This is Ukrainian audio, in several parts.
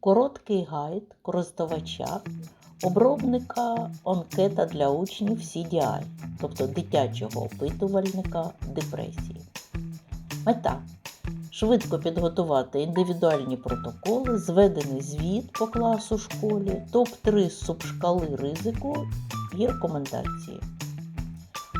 Короткий гайд користувача обробника анкета для учнів CDI, тобто дитячого опитувальника депресії. Мета швидко підготувати індивідуальні протоколи, зведений звіт по класу школі, топ-3 субшкали ризику і рекомендації.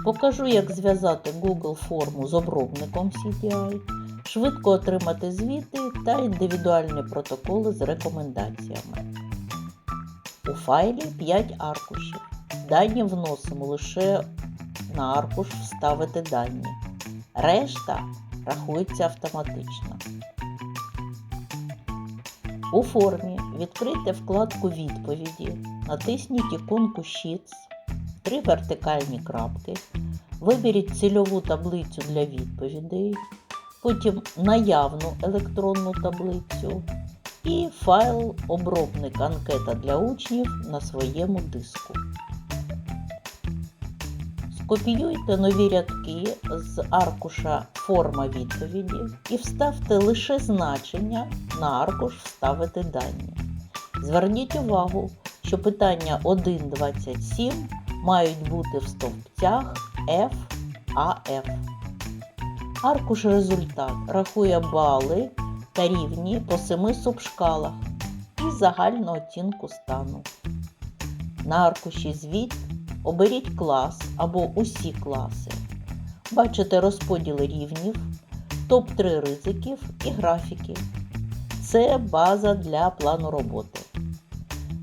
Покажу, як зв'язати Google форму з обробником CDI, швидко отримати звіти та індивідуальні протоколи з рекомендаціями. У файлі 5 аркушів. Дані вносимо лише на аркуш вставити дані. Решта рахується автоматично. У формі відкрийте вкладку відповіді, натисніть іконку Sheets, три вертикальні крапки, виберіть цільову таблицю для відповідей, потім наявну електронну таблицю і файл обробник анкета для учнів на своєму диску. Скопіюйте нові рядки з аркуша форма відповіді і вставте лише значення на аркуш вставити дані. Зверніть увагу, що питання 1.27 мають бути в стовпцях F, AF. Аркуш результат рахує бали та рівні по семи субшкалах і загальну оцінку стану. На аркуші звіт оберіть клас або усі класи. Бачите розподіли рівнів, топ-3 ризиків і графіки. Це база для плану роботи.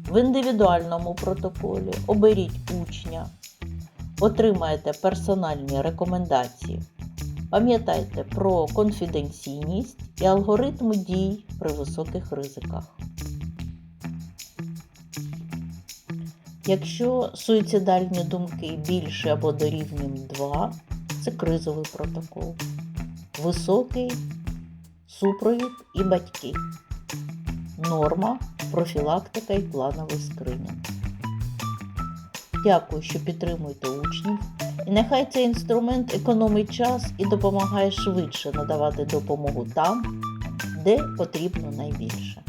В індивідуальному протоколі оберіть учня, отримаєте персональні рекомендації. Пам'ятайте про конфіденційність і алгоритм дій при високих ризиках. Якщо суїцидальні думки більше або дорівнюють 2, це кризовий протокол. Високий супровід і батьки. Норма, профілактика і плановий скринінг. Дякую, що підтримуєте учнів. І нехай цей інструмент економить час і допомагає швидше надавати допомогу там, де потрібно найбільше.